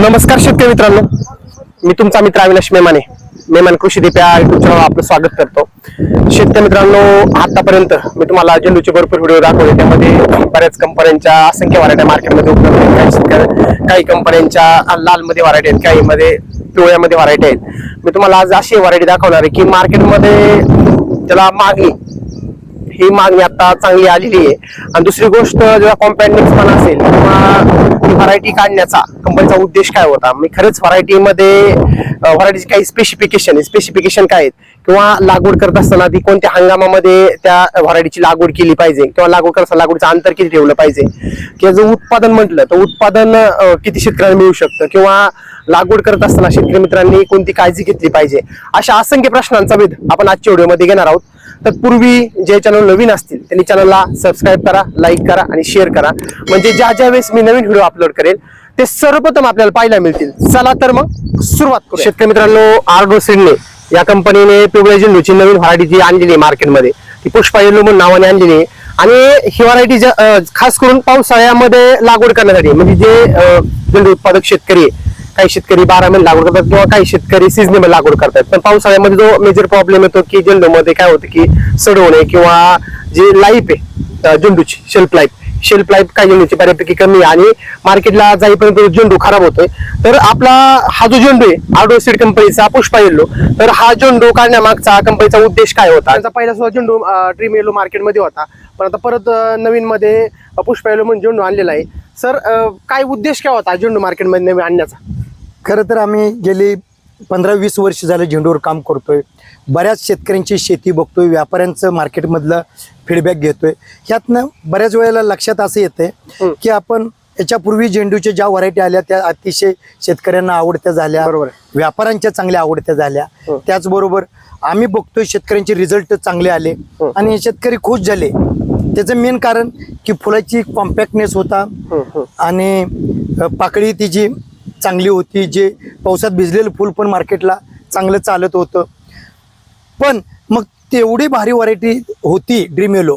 नमस्कार शेतकरी मित्रांनो. मी तुमचा मित्र अविनाश मेमाने. मेमान कृषी दिप्या युट्यूब आपलं स्वागत करतो. शेतकरी मित्रांनो आतापर्यंत मी तुम्हाला झेंडूचे भरपूर व्हिडिओ दाखवले. त्यामध्ये बऱ्याच कंपन्यांच्या असंख्य व्हरायटी मार्केटमध्ये उपलब्ध आहेत. काही कंपन्यांच्या लालमध्ये व्हरायटी आहेत काही मध्ये पिवळ्यामध्ये व्हरायटी आहेत. मी तुम्हाला आज अशी व्हरायटी दाखवणार आहे की मार्केटमध्ये त्याला मागणी ही मागणी आता चांगली आलेली आहे. आणि दुसरी गोष्ट जेव्हा कॉम्पॅक्टनेस पण असेल किंवा व्हरायटी काढण्याचा कंपनीचा उद्देश काय होता? मी खरंच व्हरायटीमध्ये व्हरायटीचे काही स्पेसिफिकेशन स्पेसिफिकेशन काय आहेत? किंवा लागवड करत असताना ती कोणत्या हंगामामध्ये त्या व्हरायटीची लागवड केली पाहिजे? किंवा लागवड करत असताना लागवडीचं अंतर किती ठेवलं पाहिजे? किंवा जर उत्पादन म्हटलं तर उत्पादन किती शेतकऱ्यांना मिळू शकतं? किंवा लागवड करत असताना शेतकरी मित्रांनी कोणती काळजी घेतली पाहिजे? अशा असंख्य प्रश्नांचा वेध आपण आजच्या व्हिडिओमध्ये घेणार आहोत. तत्पूर्वी जे चॅनल नवीन असतील त्यांनी चॅनलला सबस्क्राईब करा लाईक करा आणि शेअर करा. म्हणजे ज्या ज्या वेळेस मी नवीन व्हिडिओ अपलोड करेल ते सर्वप्रथम आपल्याला पाहायला मिळतील. चला तर मग सुरुवात करू शेतकरी मित्रांनो आर्डो सिडने या कंपनीने पिवळ्या झेंडूची नवीन व्हरायटी जी आणलेली आहे मार्केटमध्ये ती पुष्पा येलो म्हणून नावाने आणलेली आहे. आणि ही व्हरायटी खास करून पावसाळ्यामध्ये लागवड करण्यासाठी म्हणजे जे अं, झेंडू उत्पादक शेतकरी आहे काही शेतकरी बारा महिने लागवड करतात किंवा काही शेतकरी सिजनेबल लागवड करतात. पण पावसाळ्यामध्ये जो मेजर प्रॉब्लेम येतो की झेंडूमध्ये काय होतं की सड होणे किंवा जी लाईफ आहे झेंडूची शेल्फ लाईफ शेल्फ लाईफ काही झेंडूची बऱ्यापैकी कमी आहे आणि मार्केटला जाईपर्यंत झेंडू खराब होतोय. तर आपला हा जो झेंडू आहे आर्डो सीड कंपनीचा पुष्पा येल्लो तर हा झेंडू काढण्यामागचा कंपनीचा उद्देश काय होता? त्यांचा पहिला सुद्धा झेंडू ड्रीम येलो मार्केटमध्ये होता. पण आता परत नवीन मध्ये पुष्पा येलो म्हणून झेंडू आणलेला आहे. सर काय उद्देश काय होता झेंडू मार्केटमध्ये नवीन आणण्याचा? खरं तर आम्ही गेली पंधरा वीस वर्ष झालं झेंडूवर काम करतोय बऱ्याच शेतकऱ्यांची शेती बघतोय व्यापाऱ्यांचं मार्केटमधलं फीडबॅक घेतोय ह्यातनं बऱ्याच वेळेला लक्षात असं येते. की आपण याच्यापूर्वी झेंडूच्या ज्या व्हरायटी आल्या त्या अतिशय शेतकऱ्यांना आवडत्या झाल्या बरोबर. व्यापाऱ्यांच्या चांगल्या आवडत्या झाल्या. त्याचबरोबर आम्ही बघतोय शेतकऱ्यांचे रिझल्ट चांगले आले. आणि शेतकरी खुश झाले त्याचं मेन कारण की फुलाची कॉम्पॅक्टनेस होता. आणि पाकळी तिची चांगली होती जे पावसात भिजलेलं फुल पण मार्केटला चांगलं चालत होतं. पण मग तेवढी भारी व्हरायटी होती ड्रीम येलो.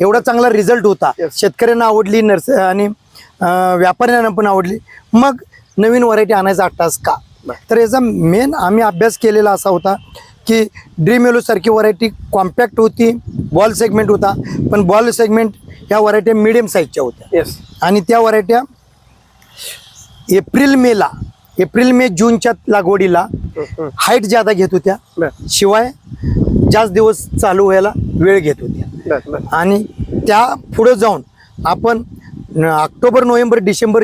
एवढा चांगला रिझल्ट होता. शेतकऱ्यांना आवडली नर्स आणि व्यापाऱ्यांना पण आवडली. मग नवीन व्हरायटी आणायचा तास का. तर याचा मेन आम्ही अभ्यास केलेला असा होता की ड्रीम येलो सारखी व्हरायटी कॉम्पॅक्ट होती बॉल सेगमेंट होता पण बॉल सेगमेंट ह्या व्हरायट्या मिडियम साईजच्या होत्या. आणि त्या व्हरायट्या एप्रिल मेला एप्रिल मे जूनच्या लागवडीला हाईट ज्यादा घेत होत्या. शिवाय जास्त दिवस चालू व्हायला वेळ घेत होत्या. आणि त्या पुढे जाऊन आपण ऑक्टोबर नोव्हेंबर डिसेंबर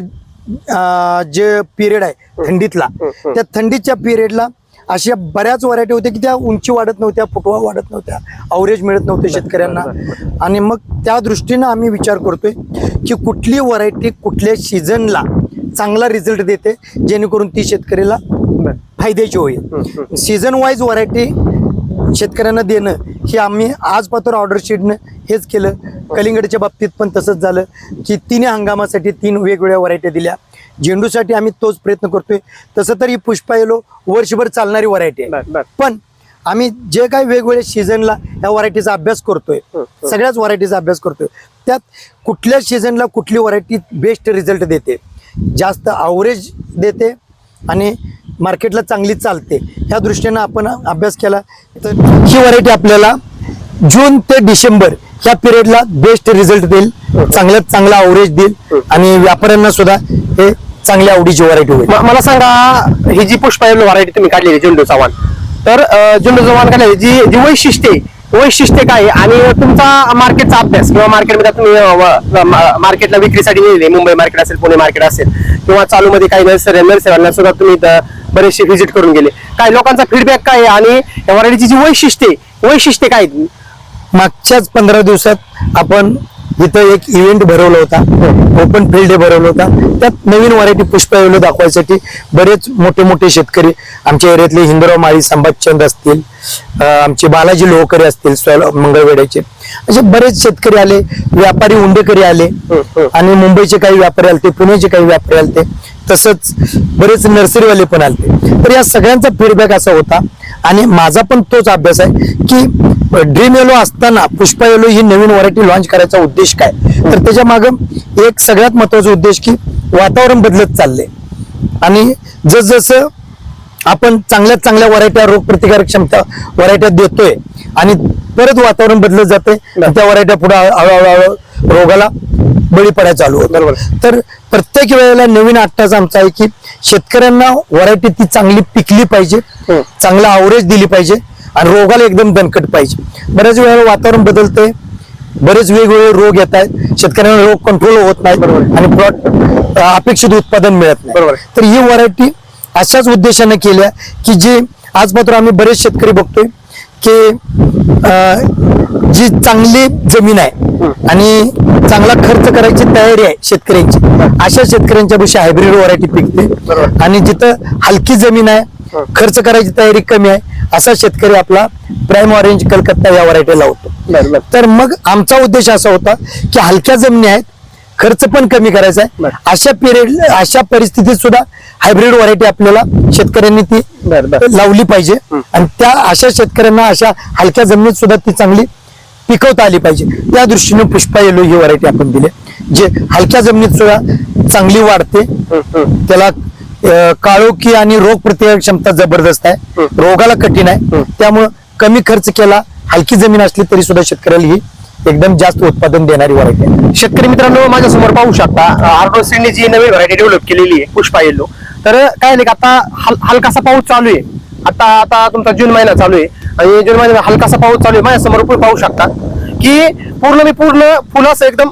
जे पिरियड आहे थंडीतला. त्या थंडीच्या पिरियडला अशा बऱ्याच व्हरायटी होत्या की त्या उंची वाढत नव्हत्या फुटवा वाढत नव्हत्या अवरेज मिळत नव्हते शेतकऱ्यांना. आणि मग त्या दृष्टीनं आम्ही विचार करतोय की कुठली व्हरायटी कुठल्या सीझनला चांगला रिझल्ट देते जेणेकरून ती शेतकऱ्याला फायद्याची होईल. सीझन वाईज व्हरायटी शेतकऱ्यांना देणं हे आम्ही आज पात्र ऑर्डर शीटनं हेच केलं. कलिंगडच्या बाबतीत पण तसंच झालं की तिन्ही हंगामासाठी तीन वेगवेगळ्या व्हरायटी दिल्या. झेंडूसाठी आम्ही तोच प्रयत्न करतोय. तसं तर ही पुष्पा येलो वर्षभर चालणारी व्हरायटी आहे. पण आम्ही जे काही वेगवेगळ्या सीझनला ह्या व्हरायटीचा अभ्यास करतोय. सगळ्याच व्हरायटीचा अभ्यास करतोय त्यात कुठल्या सीझनला कुठली व्हरायटी बेस्ट रिझल्ट देते? जास्त अवरेज देते आणि मार्केटला चांगली चालते. ह्या दृष्टीनं आपण अभ्यास केला. तर ही व्हरायटी आपल्याला जून ते डिसेंबर ह्या पिरियडला बेस्ट रिझल्ट देईल चांगल्यात चांगला आवरेज देईल आणि व्यापाऱ्यांना सुद्धा हे चांगल्या आवडीची व्हरायटी होईल. मला सांगा ही जी पुष्पा व्हरायटी तुम्ही काढलेली झेंडू चव्हाण. तर झेंडू चव्हाण काढलेली जी जी वैशिष्ट्ये वैशिष्ट्य काय आहे? आणि तुमचा मार्केटचा अभ्यास किंवा मार्केटमध्ये तुम्ही मार्केटला विक्रीसाठी नेले मुंबई मार्केट असेल पुणे मार्केट असेल किंवा चालू मध्ये काही नर्सरी नर्सऱ्यांना सुद्धा तुम्ही बरेचसे व्हिजिट करून गेले. काय लोकांचा फीडबॅक काय आहे? आणि या व्हरायटीची जी वैशिष्ट्ये वैशिष्ट्ये काय मागच्याच पंधरा दिवसात आपण इथं एक इव्हेंट भरवला होता. ओपन फील्ड डे भरवला होता. त्यात नवीन व्हरायटी पुष्प येलो दाखवायसाठी बरेच मोठे मोठे शेतकरी आमच्या एरियातले हिंदराव माळी संभाजचंद असतील आमचे बालाजी लोहकरी असतील मंगळवेड्याचे असे बरेच शेतकरी आले व्यापारी उंडेकरी आले आणि मुंबईचे काही व्यापारी आलते पुण्याचे काही व्यापारी आलते. तसंच बरेच नर्सरीवाले पण आलते. तर या सगळ्यांचा फीडबॅक असा होता आणि माझा पण तोच अभ्यास आहे की ड्रीम येलो असताना पुष्पा येलो ही नवीन व्हरायटी लॉन्च करायचा उद्देश काय? तर त्याच्या मागं एक सगळ्यात महत्त्वाचा उद्देश की वातावरण बदलत चालले आणि जसजसं आपण चांगल्यात चांगल्या व्हरायट्या रोगप्रतिकारक क्षमता व्हरायट्या देतोय आणि परत वातावरण बदलत जाते. त्या व्हरायट्या पुढे हळूहळू रोगाला बळी पडायला चालू होत बरोबर. तर प्रत्येक वेळेला नवीन आठटाच आमचा आहे की शेतकऱ्यांना व्हरायटी ती चांगली पिकली पाहिजे. चांगला आवरेज दिली पाहिजे. आणि रोगाला एकदम दणकट पाहिजे. बऱ्याच वेळेला वातावरण बदलतंय. बरेच वेगवेगळे रोग येत आहेत. शेतकऱ्यांना रोग कंट्रोल होत नाही आणि प्लॉट अपेक्षित उत्पादन मिळत नाही. बरोबर. तर ही व्हरायटी अशाच उद्देशाने केल्या की जी आज मात्र आम्ही बरेच शेतकरी बघतोय. की जी चांगली जमीन आहे आणि चांगला खर्च करायची तयारी आहे शेतकऱ्यांची अशा शेतकऱ्यांच्या पेक्षा हायब्रिड व्हरायटी पिकते. आणि जिथं हलकी जमीन आहे खर्च करायची तयारी कमी आहे असा शेतकरी आपला प्राईम ऑरेंज कलकत्ता या व्हरायटी लावतो. तर मग आमचा उद्देश असा होता की हलक्या जमिनी आहेत खर्च पण कमी करायचा आहे. अशा पिरियड अशा परिस्थितीत सुद्धा हायब्रिड व्हरायटी आपल्याला शेतकऱ्यांनी ती. लावली पाहिजे. आणि त्या अशा शेतकऱ्यांना अशा हलक्या जमिनीत सुद्धा ती चांगली पिकवता आली पाहिजे. त्या दृष्टीने पुष्पा येलो ही व्हरायटी आपण दिली. जे हलक्या जमिनीत सुद्धा चांगली वाढते. त्याला काळोखी आणि रोग प्रतिकारक क्षमता जबरदस्त आहे. रोगाला कठीण आहे. त्यामुळं कमी खर्च केला हलकी जमीन असली तरी सुद्धा शेतकऱ्याला ही एकदम जास्त उत्पादन देणारी व्हरायटी आहे. शेतकरी मित्रांनो माझ्यासमोर पाहू शकता आर्डोसिडनी जी नवीन व्हरायटी डेव्हलप केलेली आहे पुष्पा येल्लो तर काय नाही की आता हल- हलकासा पाऊस चालू आहे. आता आता तुमचा जून महिना चालू आहे. आणि जून महिन्यात हलकासा पाऊस चालू आहे. माझ्यासमोर पाहू शकता की पूर्ण मी पूर्ण फुलास एकदम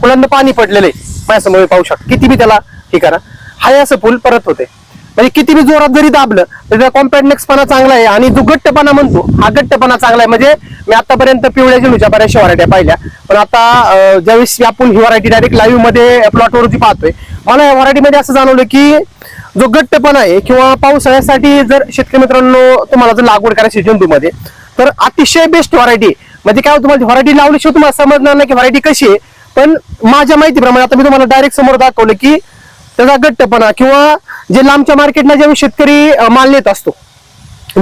फुलांना पाणी पडलेलं आहे. माझ्यासमोर पाहू शकता. किती बी त्याला हे करा. हाय असं फुल परत होते. म्हणजे किती बी जोरात जरी दाबलं तर त्याचा कॉम्पॅक्टनेसपणा चांगला आहे. आणि जो गट्टपणा म्हणतो हा गट्टपणा चांगला आहे. म्हणजे मी आतापर्यंत पिवळ्या झेंडूच्या बऱ्याचशा व्हरायट्या पाहिल्या. पण आता ज्यावेळेस आपण ही व्हरायटी डायरेक्ट लाईव्हमध्ये प्लॉटवरती पाहतोय मला या व्हरायटीमध्ये असं जाणवलं की जो गट्टपणा आहे किंवा पावसाळ्यासाठी जर शेतकरी मित्रांनो तुम्हाला जर लागवड करायची झेंडूमध्ये तर अतिशय बेस्ट व्हरायटी म्हणजे काय होतं, तुम्हाला व्हरायटी लावल्याशिवाय तुम्हाला समजणार नाही की व्हरायटी कशी आहे. पण माझ्या माहितीप्रमाणे आता मी तुम्हाला डायरेक्ट समोर दाखवलं की त्याचा गट्टपणा किंवा जे लांबच्या मार्केटला ज्यावेळी शेतकरी माल नेत असतो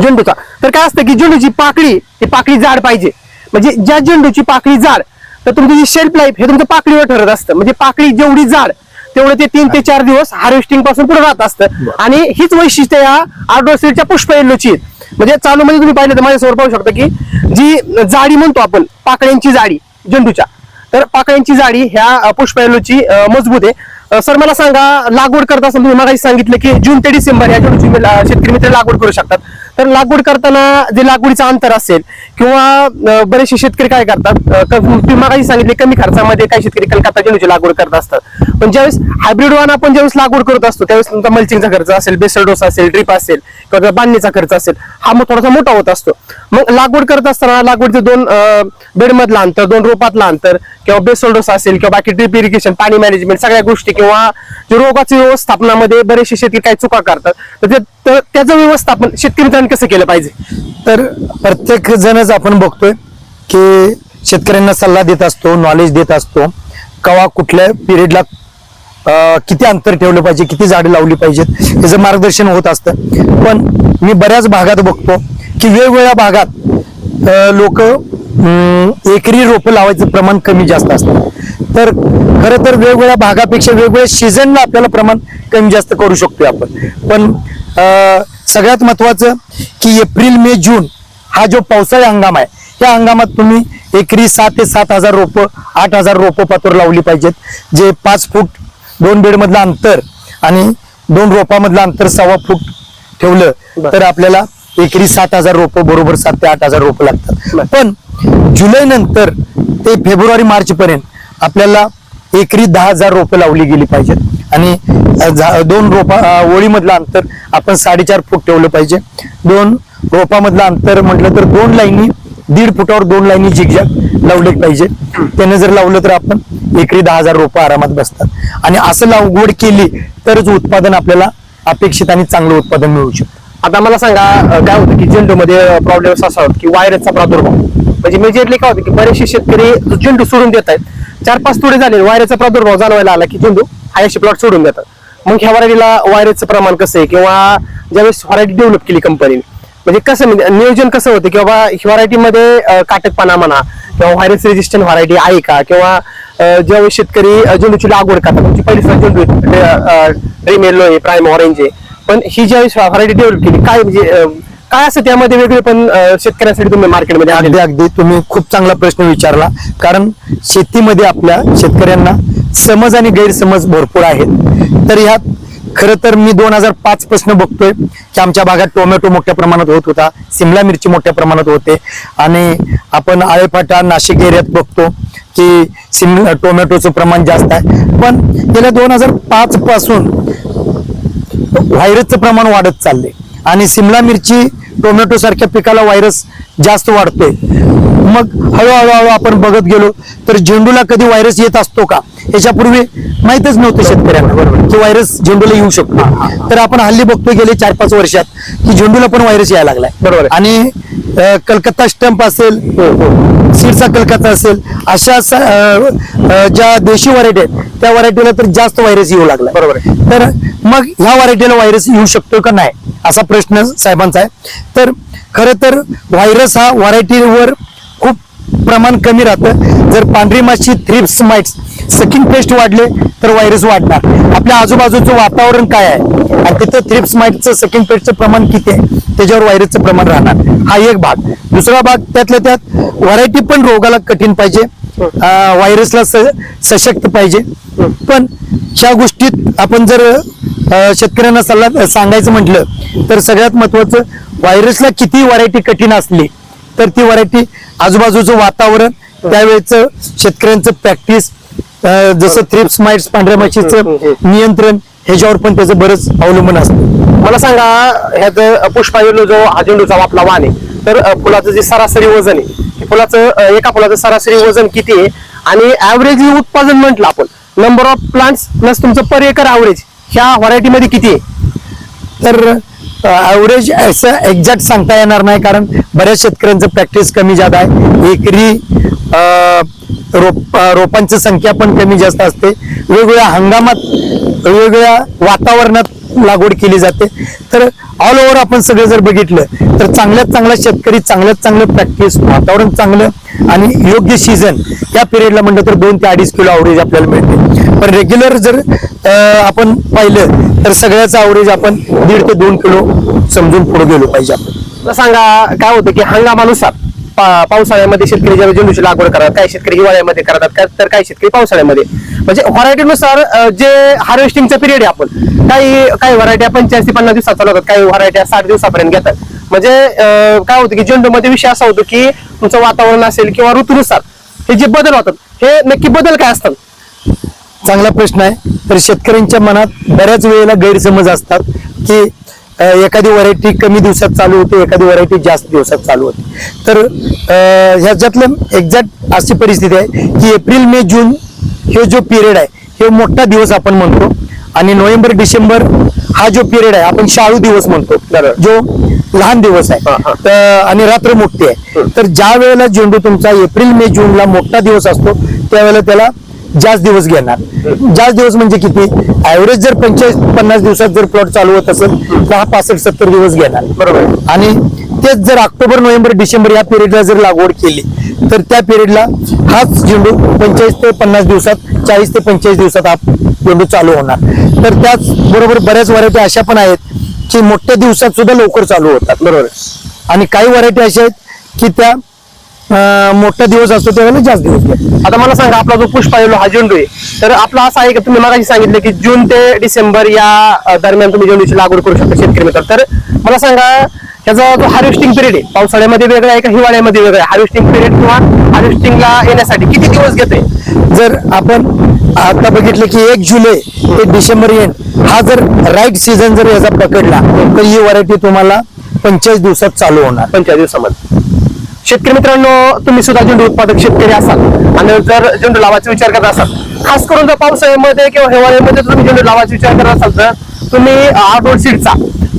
झेंडूचा तर काय असतं की झेंडूची पाकळी ही पाकळी जाड पाहिजे. म्हणजे ज्या झेंडूची पाकळी जाड तर तुमची जी शेल्फ लाईफ हे तुमच्या पाकळीवर ठरत असतं. म्हणजे पाकळी जेवढी जाड तेवढं ते तीन ते चार दिवस हार्वेस्टिंगपासून पुढे राहत असतं. आणि हीच वैशिष्ट्य या आउटडोर सीडच्या पुष्प येल्लोची. म्हणजे चालू मध्ये तुम्ही पाहिलं तर माझ्यासमोर पाहू शकता की जी जाडी म्हणतो आपण पाकळ्यांची जाडी झेंडूच्या तर पाकळ्यांची जाडी ह्या पुष्प येल्लोची मजबूत आहे. सर मला सांगा लागवड करत असताना तुम्ही मला सांगितलं की जून ते डिसेंबर या जून शेतकरी मित्र लागवड करू शकतात. तर लागवड करताना जे लागवडीचं अंतर असेल किंवा बरेचसे शेतकरी काय करतात अ, क- सांगितले कमी खर्चामध्ये काही शेतकरी कलकत्ता जेणूची लागवड करत असतात. पण ज्यावेळेस हायब्रिड वाहन आपण ज्यावेळेस लागवड करत असतो त्यावेळेस तुमचा मल्चिंगचा खर्च असेल बेसल डोस असेल ड्रिप असेल किंवा बांधणीचा खर्च असेल हा मग थोडासा मोठा होत असतो. मग लागवड करत असताना लागवडचे दोन बेडमधला अंतर दोन रोपातलं अंतर किंवा बेसल डोस असेल किंवा बाकी ड्रिप इरिगेशन पाणी मॅनेजमेंट सगळ्या गोष्टी किंवा रोगाच्या व्यवस्थापनामध्ये बरेचसे शेतकरी काही चुका करतात तर ते- त्याचं व्यवस्थापन शेतकरी कसं केलं पाहिजे? तर प्रत्येक जणच आपण बघतोय की शेतकऱ्यांना सल्ला देत असतो नॉलेज देत असतो. कवा कुठल्या पिरियडला किती अंतर ठेवलं पाहिजे किती झाडे लावली पाहिजेत याचं मार्गदर्शन होत असतं. पण मी बऱ्याच भागात बघतो की वेगवेगळ्या भागात लोक एकरी रोपं लावायचं प्रमाण कमी जास्त असतं. तर खरं तर वेगवेगळ्या भागापेक्षा वेगवेगळ्या सीझनला आपल्याला प्रमाण कमी जास्त करू शकतो आपण. पण अं, सगळ्यात महत्वाचं की एप्रिल मे जून हा जो पावसाळी हंगाम आहे या हंगामात तुम्ही एकरी सात ते सात हजार रोपं आठ हजार रोपं पातोर लावली पाहिजेत जे पाच फूट दोन बेड मधलं अंतर आणि दोन रोपामधलं अंतर सव्वा फूट ठेवलं. तर आपल्याला एकरी सात हजार रोपं बरोबर सात ते आठ हजार रोपं लागतात. पण जुलै नंतर ते फेब्रुवारी मार्च पर्यंत आपल्याला एकरी दहा हजार रोपं लावली गेली पाहिजेत. आणि झा- दोन रोपा ओळीमधलं अंतर आपण साडेचार फूट ठेवलं पाहिजे. दोन रोपामधलं अंतर म्हटलं तर दोन लाईनी दीड फुटावर दोन लाईनी झिगझॅग लावले पाहिजे. त्याने जर लावलं तर आपण एकरी दहा हजार रोपं आरामात बसतात. आणि असं लागवड केली तरच उत्पादन आपल्याला अपेक्षित आणि चांगलं उत्पादन मिळू शकतं. आता मला सांगा काय होतं की झेंडूमध्ये प्रॉब्लेम असा होता की व्हायरसचा प्रादुर्भाव. म्हणजे मेजरली काय होतं की बरेचसे शेतकरी जो झेंडू सोडून देत आहेत. चार पाच तोडे झाले व्हायरसचा प्रादुर्भाव जाणवायला आला की झेंडू हायशी प्लॉट सोडून देतात. मग ह्या व्हरायटीला वायरेचं प्रमाण कसं आहे? किंवा ज्यावेळेस व्हरायटी डेव्हलप केली कंपनीने म्हणजे कसं म्हणजे नियोजन कसं होतं? की बाबा व्हरायटीमध्ये काटकपणा म्हणा किंवा व्हायरस रेजिस्टंट व्हरायटी आहे का? किंवा ज्यावेळेस शेतकरी झेंडूची लागवड करतात तुमची पहिली सुद्धा झेंडू ड्रीम येलो आहे प्राईम ऑरेंज आहे. पण ही ज्यावेळेस व्हरायटी डेव्हलप केली काय म्हणजे काय असं त्यामध्ये वेगळे पण शेतकऱ्यांसाठी तुम्ही मार्केटमध्ये अगदी अगदी. तुम्ही खूप चांगला प्रश्न विचारला. कारण शेतीमध्ये आपल्या शेतकऱ्यांना समज आणि गैरसमज भरपूर आहेत. तर ह्यात खरं तर मी दोन हजार पाच पासून बघतोय की आमच्या भागात टोमॅटो मोठ्या प्रमाणात होत होता सिमला मिरची मोठ्या प्रमाणात होते. आणि आपण आळेफाटा नाशिक एरियात बघतो की सिम टोमॅटोचं प्रमाण जास्त आहे. पण गेल्या दोन हजार पाच पासून व्हायरसचं प्रमाण वाढत चाललंय. आणि सिमला मिरची टोमॅटो सारख्या पिकाला व्हायरस जास्त वाढतोय. मग हळूहळू हळू आपण बघत गेलो तर झेंडूला कधी व्हायरस येत असतो का? याच्यापूर्वी माहितच नव्हतं शेतकऱ्यांना की व्हायरस झेंडूला येऊ शकतो. तर आपण हल्ली बघतोय गेले चार पाच वर्षात की झेंडूला पण व्हायरस यायला लागलाय. बरोबर. आणि कलकत्ता स्टंप असेल सिरसा कलकत्ता असेल अशा ज्या देशी व्हरायटी आहेत त्या व्हरायटीला तर जास्त व्हायरस येऊ लागला. बरोबर. तर मग ह्या व्हरायटीला व्हायरस येऊ शकतो का? नाही असा प्रश्न साहेबांचा आहे. तर खरं तर व्हायरस हा व्हरायटीवर प्रमाण कमी राहतं. जर पांढरी माशी थ्रिप्स माइट्स सकिंग पेस्ट वाढले तर व्हायरस वाढणार. आपल्या आजूबाजूचं वातावरण काय आहे? आणि तिथं थ्रिप्स माइटचं सकिंग पेस्टचं प्रमाण किती आहे? त्याच्यावर व्हायरसचं प्रमाण राहणार. हा एक भाग. दुसरा भाग त्यातल्या त्यात व्हरायटी पण रोगाला कठीण पाहिजे. व्हायरसला स- सशक्त पाहिजे. पण ह्या गोष्टीत आपण जर शेतकऱ्यांना सल्ला सांगायचं म्हटलं तर सगळ्यात महत्वाचं व्हायरसला किती व्हरायटी कठीण असली तर ती व्हरायटी आजूबाजूचं वातावरण त्यावेळेचं शेतकऱ्यांचं प्रॅक्टिस जसं थ्रिप्स माइट्स पांढऱ्या माशीचं नियंत्रण ह्याच्यावर पण त्याचं बरंच अवलंबून असतं. मला सांगा ह्यात पुष्पायुर्लो जो हा झेंडूचा आपला वाण आहे तर फुलाचं जे सरासरी वजन आहे फुलाचं एका फुलाचं सरासरी वजन किती आहे? आणि ऍव्हरेज उत्पादन म्हटलं आपण नंबर ऑफ प्लांट्स प्लस तुमचं पर एकर ऍव्हरेज ह्या व्हरायटी मध्ये किती आहे? तर ॲव्हरेज असं एक्झॅक्ट सांगता येणार नाही कारण बऱ्याच शेतकऱ्यांचं प्रॅक्टिस कमी जात आहे. एकरी रोप रोपांची संख्या पण कमी जास्त असते. वेगवेगळ्या हंगामात वेगवेगळ्या वातावरणात लागवड केली जाते. तर ऑल ओव्हर आपण सगळं जर बघितलं तर चांगल्यात चांगला शेतकरी चांगल्यात चांगलं प्रॅक्टिस वातावरण चांगलं आणि योग्य सीझन या पिरियडला म्हणलं तर दोन ते अडीच किलो आवरेज आपल्याला मिळते. पण रेग्युलर जर आपण पाहिलं तर सगळ्याचं अवरेज आपण दीड ते दोन किलो समजून पुढे गेलो पाहिजे आपण. सांगा काय होतं की हंगामानुसार पा- पावसाळ्यामध्ये शेतकरी ज्या झेंडूची लागवड करतात काही शेतकरी हिवाळ्यामध्ये करतात तर काही शेतकरी पावसाळ्यामध्ये? म्हणजे व्हरायटीनुसार जे हार्वेस्टिंगचा पिरियड आहे आपण काही काही व्हरायटी पंच्याऐंशी पन्नास दिवसात चालवतात काही व्हरायटी साठ दिवसापर्यंत घेतात. म्हणजे काय होतं की झेंडूमध्ये विषय असा होतो की तुमचं वातावरण असेल किंवा ऋतूनुसार हे जे बदल होतात हे नक्की बदल काय असतात? चांगला प्रश्न आहे. तर शेतकऱ्यांच्या मनात बऱ्याच वेळेला गैरसमज असतात की एखादी व्हरायटी कमी दिवसात चालू होते एखादी व्हरायटी जास्त दिवसात चालू होते. तर ह्याच्यातलं एक्झॅक्ट अशी परिस्थिती आहे की एप्रिल मे जून हे जो पिरियड आहे हे मोठा दिवस आपण म्हणतो. आणि नोव्हेंबर डिसेंबर हा जो पिरियड आहे आपण शाळू दिवस म्हणतो. जो लहान दिवस आहे. तर आणि रात्र मोठी आहे. तर ज्या वेळेला झेंडू तुमचा एप्रिल मे जूनला मोठा दिवस असतो त्यावेळेला त्याला जास्त दिवस घेणार. जास्त दिवस म्हणजे किती? ऍव्हरेज जर पंचेचाळीस पन्नास दिवसात जर प्लॉट चालू होत असेल तर हा पासष्ट सत्तर दिवस घेणार. बरोबर. आणि तेच जर ऑक्टोबर नोव्हेंबर डिसेंबर या पिरियडला जर लागवड केली तर त्या पिरियडला हाच झेंडू पंचेचाळीस ते पन्नास दिवसात चाळीस ते पंचेचाळीस दिवसात हा झेंडू चालू होणार. तर त्याच बरोबर बऱ्याच व्हरायटी अशा पण आहेत की मोठ्या दिवसात सुद्धा लवकर चालू होतात. बरोबर. आणि काही व्हरायटी अशा आहेत की त्या मोठा दिवस असतो त्यावेळेला जास्त दिवस घेतात. आता मला सांगा आपला जो पुष्पा येलो हा झेंडू आहे तर आपला असं आहे की तुम्ही मगाशी सांगितलं की जून ते डिसेंबर या दरम्यान तुम्ही झेंडूची लागवड करू शकता शेतकरी मित्र. तर मला सांगा ह्याचा जो हार्वेस्टिंग पिरियड आहे पावसाळ्यामध्ये वेगळा आहे का हिवाळ्यामध्ये वेगळा आहे? हार्वेस्टिंग पिरियड किंवा हार्वेस्टिंग येण्यासाठी किती दिवस घेते जर आपण आता बघितलं की एक जुलै ते डिसेंबर एंड हा जर राईट सीझन जर याचा पकडला तर ही व्हरायटी तुम्हाला पंचेचाळीस दिवसात चालू होणार. पंचवीस दिवसामध्ये. शेतकरी मित्रांनो तुम्ही सुद्धा झेंडू उत्पादक शेतकरी असाल. आणि जर झेंडू लावायचा विचार करत असाल खास करून जर पावसाळ्यामध्ये किंवा हिवाळ्यामध्ये तुम्ही झेंडू लावायचा विचार करत असाल तर तुम्ही आउटडोर सीडचा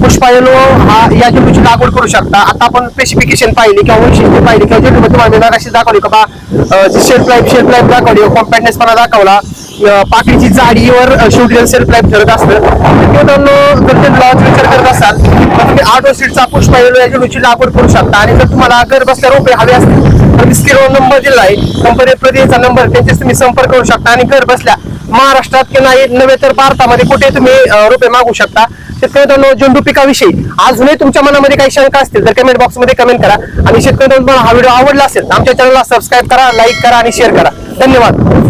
पुष्पायलो हा या झेंडूची लागवड करू शकता. आता आपण स्पेसिफिकेशन पाहिली किंवा वैशिष्ट्य पाहिली किंवा झेंडू तुम्हाला अशी दाखवली. का बा अं, शेल्फ लाईफ शेल्फ लाईफ दाखवली कॉम्पॅक्टनेस पण दाखवला. अं, पाकळीची जाडीवर शेवटी सेल्फ लाईफ ठरत असतं. तर मित्रांनो जर झेंडू लावायचा विचार करत असाल तर तुम्ही तुम्ही आठ सीटचा पुष्पा या झेंडूची लागवड करू शकता. आणि जर तुम्हाला घर बसल्या रोपे हवे असतील तर स्क्रीनवर नंबर दिला आहे. कंपनी प्रदेशचा नंबर त्यांच्याशी तुम्ही संपर्क करू शकता. आणि घर बसल्या महाराष्ट्रात की नाही नव्हे तर भारतामध्ये कुठे तुम्ही रोपे मागू शकता. शेतकरी मित्रांनो झेंडू पिकाविषयी अजूनही तुमच्या मनामध्ये काही शंका असतील तर कमेंट बॉक्समध्ये कमेंट करा. आणि शेतकरी तुम्हाला हा व्हिडिओ आवडला असेल तर आमच्या चॅनलला सबस्क्राईब करा लाईक करा आणि शेअर करा. धन्यवाद.